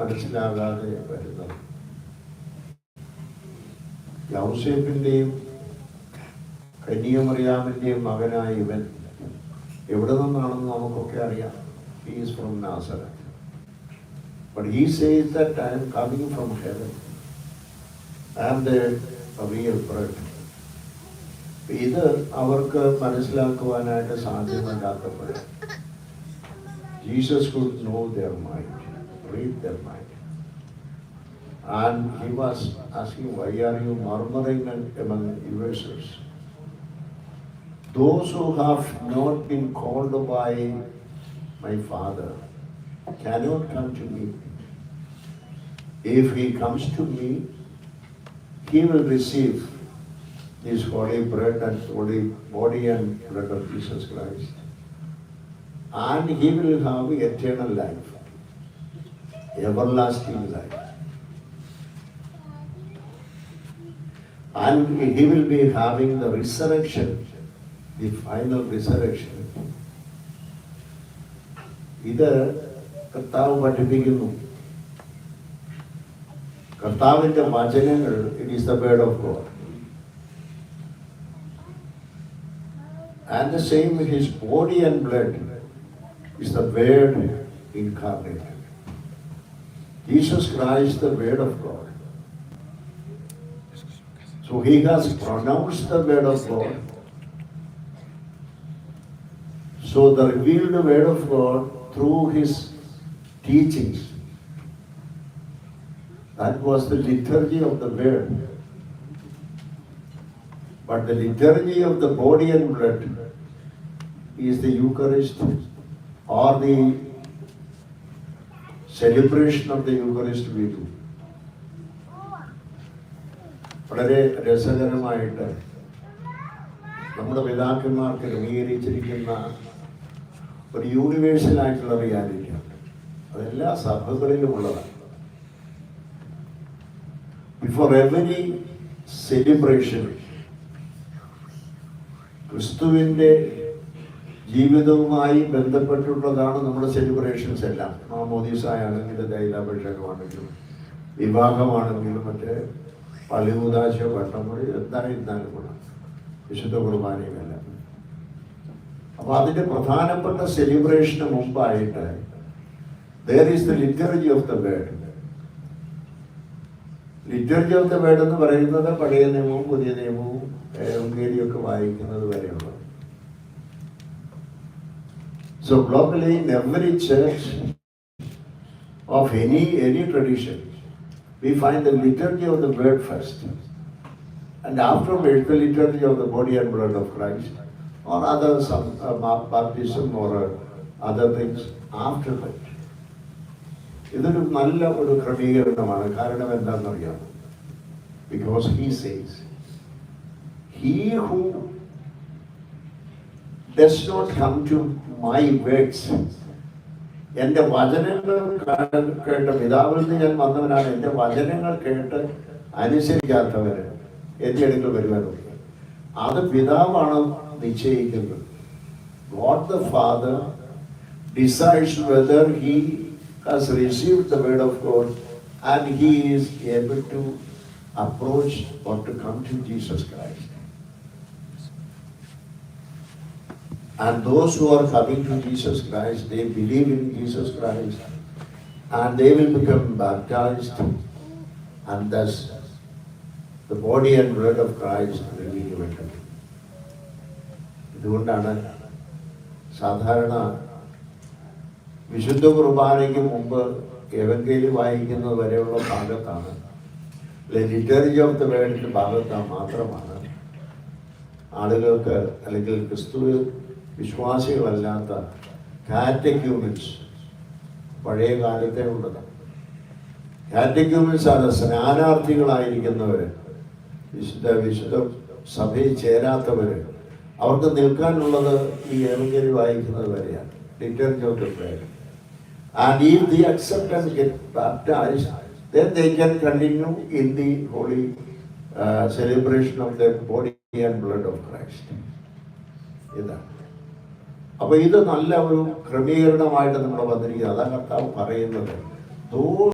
മനസ്സിലാകാതെ വരുന്നത്. യൗസേപ്പിന്റെയും കന്യമറിയാമിന്റെയും മകനായ ഇവൻ എവിടെ നിന്നാണെന്ന് നമുക്കൊക്കെ അറിയാം. He's from Nazareth but he says that I coming from heaven and real bread ഇത് അവർക്ക് മനസ്സിലാക്കുവാനായിട്ട് സാധ്യമല്ലാത്തപ്പോൾ Jesus could know their mind, read their mind. And he was asking, why are you murmuring among yourselves? Those who have not been called by my Father cannot come to me. If he comes to me, he will receive this holy bread and holy body and blood of Jesus Christ. And he will have eternal life, everlasting life. And he will be having the resurrection, the final resurrection. ഇത് കർത്താവ് പഠിപ്പിക്കുന്നു കർത്താവിന്റെ വചനങ്ങൾ it is the word of God And the same, his body and blood is the word incarnated. Jesus Christ, the word of God. So he has pronounced the word of God. So the revealed word of God through his teachings. That was the liturgy of the word. But the liturgy of the body and blood is the Eucharist or the celebration of the Eucharist we do. വളരെ രസകരമായിട്ട് നമ്മുടെ പിതാക്കന്മാർ ക്രമീകരിച്ചിരിക്കുന്ന ഒരു universal ആയിട്ടുള്ള reality ഉണ്ട് അതെല്ലാ സഭകളിലും ഉള്ളതാണ് ബിഫോർ എവരി സെലിബ്രേഷൻ ക്രിസ്തുവിന്റെ ജീവിതവുമായി ബന്ധപ്പെട്ടുള്ളതാണ് നമ്മുടെ സെലിബ്രേഷൻസ് എല്ലാം. മാമോദീസായാണെങ്കിലും തൈലാഭിഷേകമാണെങ്കിലും വിവാഹമാണെങ്കിലും മറ്റേ പള്ളിമുതാശോ വട്ടമുറി എന്തായിരുന്നാലും കൂടെ വിശുദ്ധ കുർബാനയുമല്ല അപ്പൊ അതിന്റെ പ്രധാനപ്പെട്ട സെലിബ്രേഷന് മുമ്പായിട്ട് there is the liturgy of the word liturgy of the word എന്ന് പറയുന്നത് പഴയ നിയമവും പുതിയ നിയമവും ഒക്കെ വായിക്കുന്നത് വരെയുള്ളത്. so globally in every church of any any tradition we find the liturgy of the word first and afterwards the liturgy of the body and blood of Christ or other some uh, baptism or uh, other things after that ഇതൊരു നല്ല ഒരു ക്രമീകരണമാണ് കാരണം എന്താണെന്നറിയാം because he says he who does not come to my words എന്റെ വചനങ്ങൾ കേട്ട് പിതാവിൽ നിന്ന് ഞാൻ വന്നവനാണ്. എന്റെ വചനങ്ങൾ കേട്ട് അനുസരിക്കാത്തവർ എന്റെ അടുക്കൽ വരുവാനുണ്ട് അത് പിതാവാണ് നിശ്ചയിക്കുന്നത്. God the father decides whether he has received the word of God and he is able to approach or to come to Jesus Christ. And those who are coming to Jesus Christ, they believe in Jesus Christ and they will become baptized and thus the body and blood of Christ will be given to. ഇതുകൊണ്ടാണ് സാധാരണ വിശുദ്ധ കുർബാനയ്ക്ക് മുമ്പ് എവങ്കേലി വായിക്കുന്നത് വരെയുള്ള ഭാഗത്താണ് literature of the വേൾഡിന്റെ ഭാഗത്താണ് മാത്രമാണ് ആളുകൾക്ക് അല്ലെങ്കിൽ ക്രിസ്തു വിശ്വാസികളല്ലാത്ത കാറ്റക്യൂമിൻസ് പഴയ കാലത്തെ ഉള്ളത് കാറ്റക്യൂമിൻസ് ആണ് സ്നാനാർത്ഥികളായിരിക്കുന്നവർ വിശുദ്ധ വിശുദ്ധ സഭയിൽ ചേരാത്തവർ അവർക്ക് നിൽക്കാനുള്ളത് ഈ ഏവങ്കേലി വായിക്കുന്നത് വരെയാണ്. Liturgy of the world the acceptance get baptized, then they can continue in the holy uh, celebration of the body and blood of. ഇതാണ്. അപ്പൊ ഇത് നല്ല ഒരു ക്രമീകരണമായിട്ട് നമ്മൾ വന്നിരിക്കുന്നത് അതാണ് കർത്താവ് പറയുന്നത്. Those